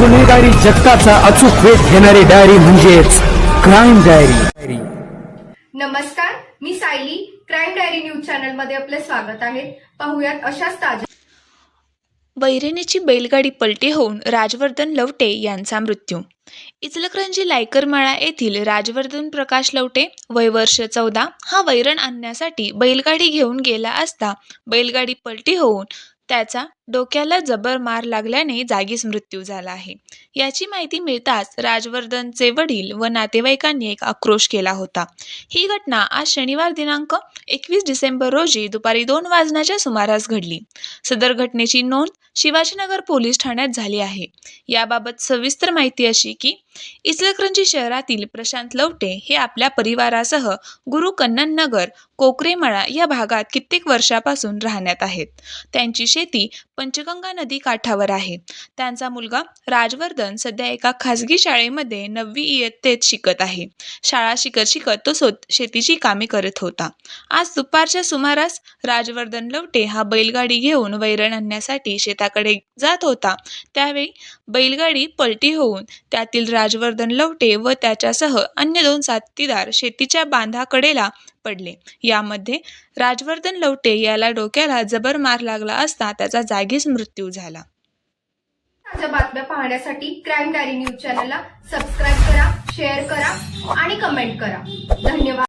बैलगाडी जगताचा अचूक वेध घेणारी डायरी म्हणजेच क्राईम डायरी नमस्कार मी सायली. क्राईम डायरी न्यूज चॅनलमध्ये आपले स्वागत आहे. पाहुयात अशाच ताज्या बैरिणीची बैलगाडी पलटी होऊन राजवर्धन लवटे यांचा मृत्यू. इचलकरंजी लायकरमाळा येथील राजवर्धन प्रकाश लवटे वय वर्ष चौदा हा वैरण आणण्यासाठी बैलगाडी घेऊन गेला असता बैलगाडी पलटी होऊन त्याचा डोक्याला जबर मार लागल्याने जागीच मृत्यू झाला आहे. याची माहिती मिळताच राजवर्धनचे वडील व नातेवाईकांनी एक आक्रोश केला होता. ही घटना आज शनिवार दिनांक एकवीस डिसेंबर रोजी दुपारी दोन वाजण्याच्या सुमारास घडली. सदर घटनेची नोंद शिवाजीनगर पोलीस ठाण्यात झाली आहे. याबाबत सविस्तर माहिती अशी की इचलकरंजी शहरातील प्रशांत लवटे हे आपल्या परिवारासह गुरु कन्नन नगर कोकरेमळा या भागात कित्येक वर्षापासून राहण्यात आहेत. त्यांची शेती पंचगंगा नदी काठावर आहे. त्यांचा मुलगा राजवर्धन सध्या एका खासगी शाळेमध्ये नववी इयत्तेत शिकत आहे. शाळा शिकत शिकत तो शेतीची कामे करत होता. आज दुपारच्या सुमारास राजवर्धन लवटे हा बैलगाडी घेऊन वैरण आणण्यासाठी शेताकडे जात होता. त्यावेळी बैलगाडी पलटी होऊन त्यातील राजवर्धन लवटे व त्याच्यासह अन्य दोन साथीदार शेतीच्या बांधाकडेला पडले. यामध्ये राजवर्धन लवटे याला डोक्याला जबर मार लागला असता त्याचा जागीच मृत्यू झाला. ताज्या बातम्या पाहण्यासाठी क्राईम डायरी न्यूज चॅनलला सबस्क्राईब करा शेअर करा आणि कमेंट करा. धन्यवाद.